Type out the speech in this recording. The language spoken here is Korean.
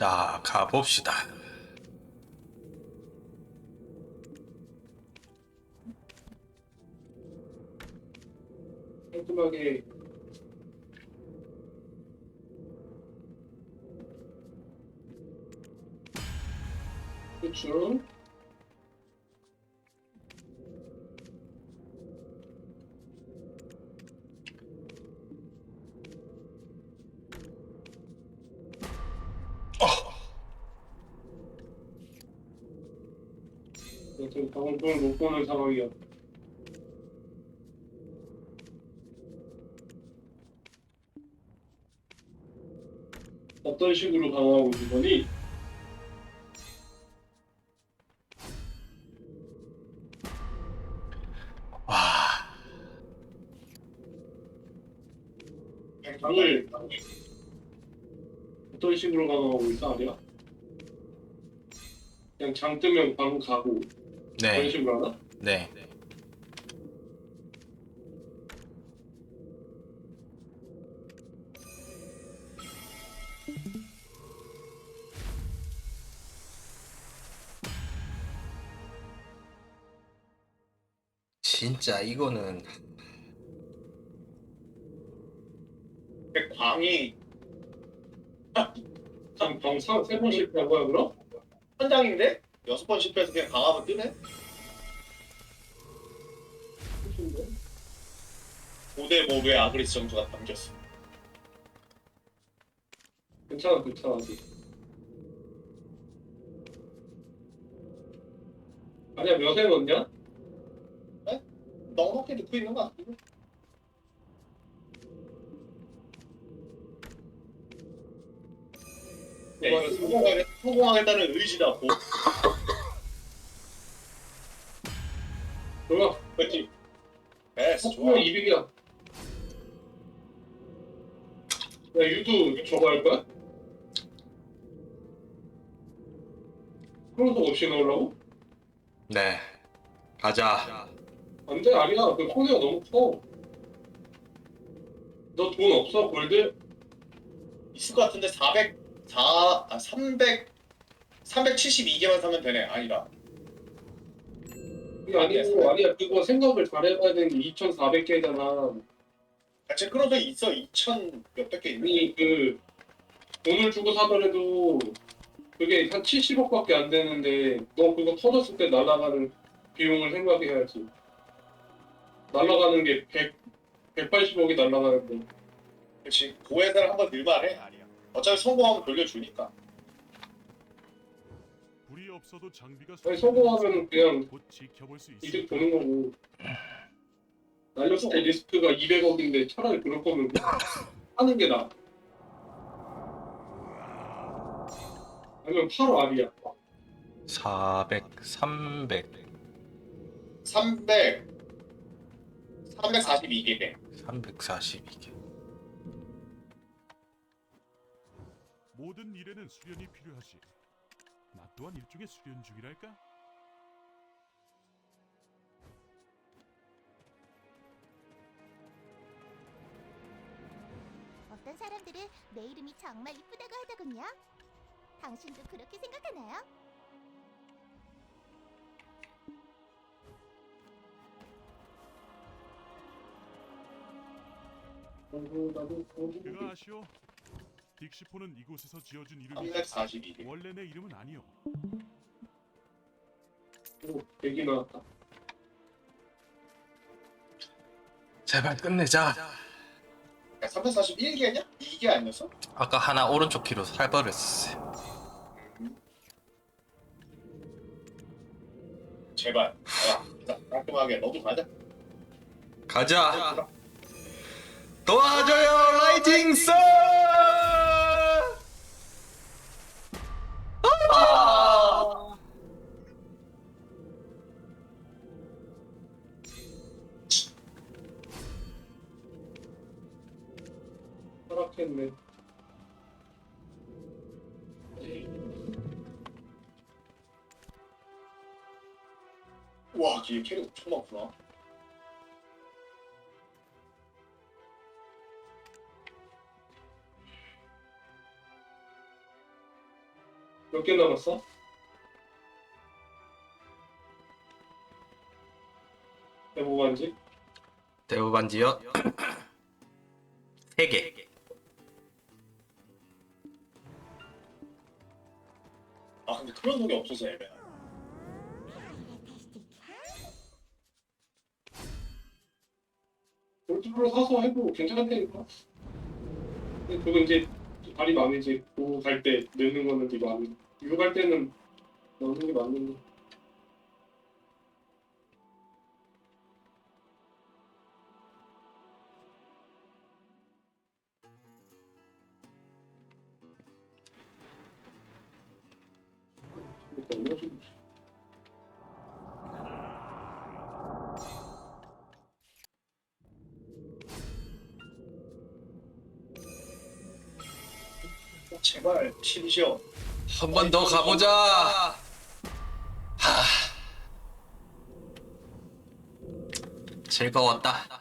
자, 가봅시다. 깔끔하게 그쵸? 지금 방송을 못 보는 상황이야. 어떤 식으로 강화하고 있는 거니? 와, 방을 어떤 식으로 강화하고 있어 아니야? 그냥 장 뜨면 방 가고 그런 네, 식으로 하나? 네. 진짜 이거는 근데 광이 방세번 실패한 거야 그럼? 한 장인데 여섯 번 실패해서 그냥 강하면 뜨네. 5대 5의 아그리스 점수가 담겼어. 괜찮아 괜찮아 아직 아니야 몇에 넣냐? 넉넉히 넣고 있는 거 같은데. 네, 이거 성공하겠, 성공하겠다는 의지다. 고. 좋아 그렇지. 좋아. 좋아 200이야 야 유도 저거 할 거야? 크로스 없이 넣으려고? 네. 가자. 안돼 아니야 그 손해가 너무 커. 너 돈 없어 골드? 있을 것 같은데 400, 4, 아, 300, 372개만 사면 되네. 아니다. 그게 아니고 아니야 그거 생각을 잘 해봐야 되는 게 2,400개잖아. 같이 끌어도 있어. 2천 몇백 개 있네. 아니 그 돈을 주고 사더라도 그게 한 70억밖에 안 되는데 너 그거 터졌을 때 날아가는 비용을 생각해야지. 날아가는 게 100, 180억이 날아가는데 그렇지. 고해사를 한번 늘만해. 아니야. 어차피 성공하면 돌려주니까. 불이 없어도 장비가 아니 성공하면 그냥 곧 지켜볼 수 이득 보는 거고. 날렸을 때 리스크가 200억인데 차라리 그럴 거면 그냥 하는 게 나아. 아니면 팔어 아니야 400, 300, 300, 342개. 342개. 모든 일에는 수련이 필요하지. 나 또한 일종의 수련 중이랄까? 어떤 사람들은 내 이름이 정말 이쁘다고 하더군요. 당신도 그렇게 생각하나요? 그가 아쉬워. 딕시포는 이곳에서 지어준 이름이 342개. 원래 내 이름은 아니오. 오, 얘기 나왔다 제발 끝내자. 341개냐? 이게 아니었어? 아까 하나 오른쪽 키로 살벌했어. 제발. 야, 자, 깔끔하게 너도 가자. 가자. 도와줘요, 허락했네 와, 뒤에 캐릭 엄청 많구나. 몇 개 남았어? 대보반지? 대우 반지요? 3개. 근데 그런 속이 없어서 애매해. 골드로 사서 해도 괜찮다니까. 근데 그거 이제 발이 마음이지. 보고 갈때 넣는 거는 네 마음이. 이거 갈 때는 넣는 게 맞는 거. 제발 심시어. 한번 더 가보자. 하. 즐거웠다.